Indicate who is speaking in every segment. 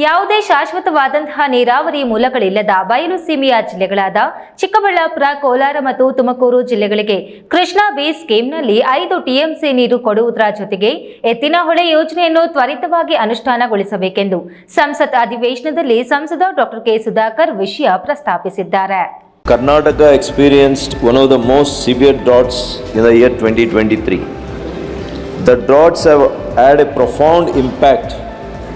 Speaker 1: ಯಾವುದೇ ಶಾಶ್ವತವಾದಂತಹ ನೀರಾವರಿ ಮೂಲಗಳಿಲ್ಲದ ಬಯಲು ಸೀಮೆಯ ಜಿಲ್ಲೆಗಳಾದ ಚಿಕ್ಕಬಳ್ಳಾಪುರ, ಕೋಲಾರ ಮತ್ತು ತುಮಕೂರು ಜಿಲ್ಲೆಗಳಿಗೆ ಕೃಷ್ಣಾ ಬೇಸ್ ಸ್ಕೀಮ್ನಲ್ಲಿ ಐದು ಟಿಎಂಸಿ ನೀರು ಕೊಡುವುದರ ಜೊತೆಗೆ ಎತ್ತಿನಹೊಳೆ ಯೋಜನೆಯನ್ನು ತ್ವರಿತವಾಗಿ ಅನುಷ್ಠಾನಗೊಳಿಸಬೇಕೆಂದು ಸಂಸತ್ ಅಧಿವೇಶನದಲ್ಲಿ ಸಂಸದ ಡಾಕ್ಟರ್ ಕೆ ಸುಧಾಕರ್ ವಿಷಯ ಪ್ರಸ್ತಾಪಿಸಿದ್ದಾರೆ
Speaker 2: Karnataka experienced one of the most severe droughts in the year 2023. The droughts have had a profound impact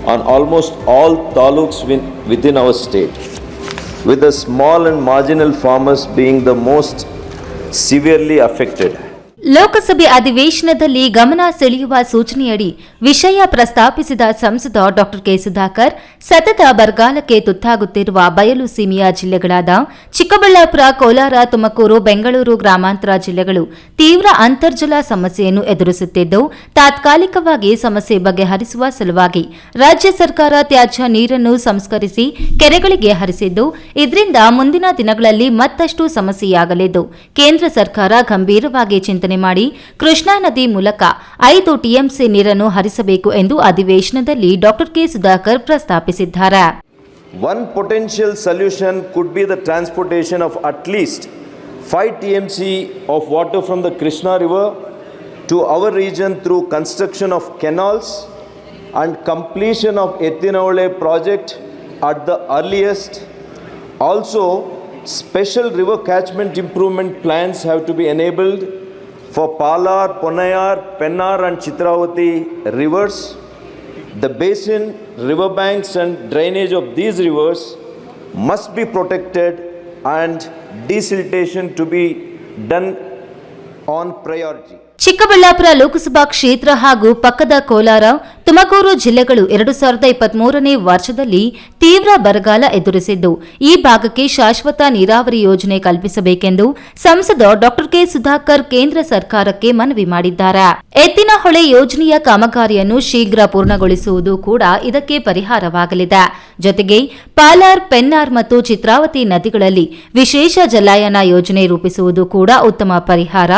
Speaker 2: on almost all taluks within our state, with the small and marginal farmers being the most severely affected.
Speaker 1: ಲೋಕಸಭೆ ಅಧಿವೇಶನದಲ್ಲಿ ಗಮನ ಸೆಳೆಯುವ ಸೂಚನೆಯಡಿ ವಿಷಯ ಪ್ರಸ್ತಾಪಿಸಿದ ಸಂಸದ ಡಾ K Sudhakar, ಸತತ ಬರಗಾಲಕ್ಕೆ ತುತ್ತಾಗುತ್ತಿರುವ ಬಯಲು ಸೀಮೆಯ ಜಿಲ್ಲೆಗಳಾದ ಚಿಕ್ಕಬಳ್ಳಾಪುರ, ಕೋಲಾರ, ತುಮಕೂರು, ಬೆಂಗಳೂರು ಗ್ರಾಮಾಂತರ ಜಿಲ್ಲೆಗಳು ತೀವ್ರ ಅಂತರ್ಜಲ ಸಮಸ್ಯೆಯನ್ನು ಎದುರಿಸುತ್ತಿದ್ದು, ತಾತ್ಕಾಲಿಕವಾಗಿ ಸಮಸ್ಯೆ ಬಗೆಹರಿಸುವ ಸಲುವಾಗಿ ರಾಜ್ಯ ಸರ್ಕಾರ ತ್ಯಾಜ್ಯ ನೀರನ್ನು ಸಂಸ್ಕರಿಸಿ ಕೆರೆಗಳಿಗೆ ಹರಿಸಿದ್ದು, ಇದರಿಂದ ಮುಂದಿನ ದಿನಗಳಲ್ಲಿ ಮತ್ತಷ್ಟು ಸಮಸ್ಯೆಯಾಗಲಿದ್ದು, ಕೇಂದ್ರ ಸರ್ಕಾರ ಗಂಭೀರವಾಗಿ ಚಿಂತನೆ ಮಾಡಿ ಕೃಷ್ಣಾ ನದಿ ಮೂಲಕ ಐದು ಟಿಎಂಸಿ ನೀರನ್ನು ಹರಿಸಬೇಕು ಎಂದು ಅಧಿವೇಶನದಲ್ಲಿ ಡಾಕ್ಟರ್ ಕೆ ಸುಧಾಕರ್ ಪ್ರಸ್ತಾಪಿಸಿದ್ದಾರೆ.
Speaker 2: One potential solution could be the transportation of at least 5 C of water from the Krishna river to our region through construction of canals and completion of Yettinahole project at the earliest also special river catchment improvement plans have to be enabled for Palar, Ponayar, Pennar and Chitravati rivers. The basin, riverbanks, and drainage of these rivers must be protected and desiltation to be done on priority.
Speaker 1: Chikkaballapur Lok Sabha ಕ್ಷೇತ್ರ ಹಾಗೂ ಪಕ್ಕದ ಕೋಲಾರ, ತುಮಕೂರು ಜಿಲ್ಲೆಗಳು ಎರಡು ಸಾವಿರದ ಇಪ್ಪತ್ಮೂರನೇ ವರ್ಷದಲ್ಲಿ ತೀವ್ರ ಬರಗಾಲ ಎದುರಿಸಿದ್ದು. ಈ ಭಾಗಕ್ಕೆ ಶಾಶ್ವತ ನೀರಾವರಿ ಯೋಜನೆ ಕಲ್ಪಿಸಬೇಕೆಂದು ಸಂಸದ ಡಾಕ್ಟರ್ ಕೆ ಸುಧಾಕರ್ ಕೇಂದ್ರ ಸರ್ಕಾರಕ್ಕೆ ಮನವಿ ಮಾಡಿದ್ದಾರೆ. ಎತ್ತಿನಹೊಳೆ ಯೋಜನೆಯ ಕಾಮಗಾರಿಯನ್ನು ಶೀಘ್ರ ಪೂರ್ಣಗೊಳಿಸುವುದು ಕೂಡ ಇದಕ್ಕೆ ಪರಿಹಾರವಾಗಲಿದೆ. ಜೊತೆಗೆ ಪಾಲಾರ್, ಪೆನ್ನಾರ್ ಮತ್ತು ಚಿತ್ರಾವತಿ ನದಿಗಳಲ್ಲಿ ವಿಶೇಷ ಜಲಾಯನ ಯೋಜನೆ ರೂಪಿಸುವುದು ಕೂಡ ಉತ್ತಮ ಪರಿಹಾರ.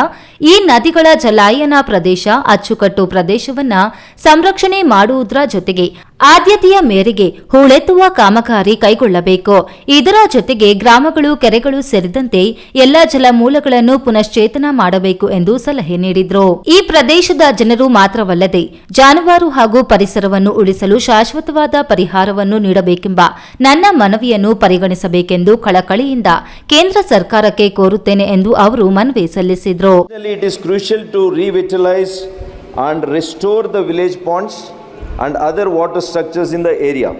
Speaker 1: ಈ ನದಿಗಳ ಜಲಾಯನ ಪ್ರದೇಶ ಅಚ್ಚುಕಟ್ಟು ಪ್ರದೇಶವನ್ನ ಸಂರಕ್ಷಣೆ ಮಾಡುವುದರ ಜೊತೆಗೆ ಆದ್ಯತೆಯ ಮೇರೆಗೆ ಹೂಳೆತ್ತುವ ಕಾಮಗಾರಿ ಕೈಗೊಳ್ಳಬೇಕು. ಇದರ ಜೊತೆಗೆ ಗ್ರಾಮಗಳು, ಕೆರೆಗಳು ಸೇರಿದಂತೆ ಎಲ್ಲಾ ಜಲಮೂಲಗಳನ್ನು ಪುನಶ್ಚೇತನ ಮಾಡಬೇಕು ಎಂದು ಸಲಹೆ ನೀಡಿದರು. ಈ ಪ್ರದೇಶದ ಜನರು ಮಾತ್ರವಲ್ಲದೆ ಜಾನುವಾರು ಹಾಗೂ ಪರಿಸರವನ್ನು ಉಳಿಸಲು ಶಾಶ್ವತವಾದ ಪರಿಹಾರವನ್ನು ನೀಡಬೇಕೆಂಬ ನನ್ನ ಮನವಿಯನ್ನು ಪರಿಗಣಿಸಬೇಕೆಂದು ಕಳಕಳಿಯಿಂದ ಕೇಂದ್ರ ಸರ್ಕಾರಕ್ಕೆ ಕೋರುತ್ತೇನೆ ಎಂದು ಅವರು ಮನವಿ ಸಲ್ಲಿಸಿದ್ರು.
Speaker 2: Additionally, it is crucial to revitalize and restore the village ponds and other water structures in the area.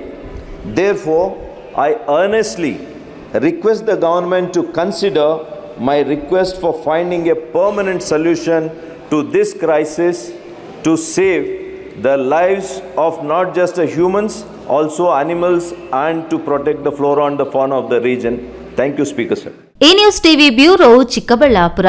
Speaker 2: Therefore, I earnestly request the government to consider my request for finding a permanent solution to this crisis to save the lives of not just the humans, also animals, and to protect the flora and the fauna of the region. Thank you, Speaker, sir.
Speaker 1: ಈ news TV bureau Chikkaballapur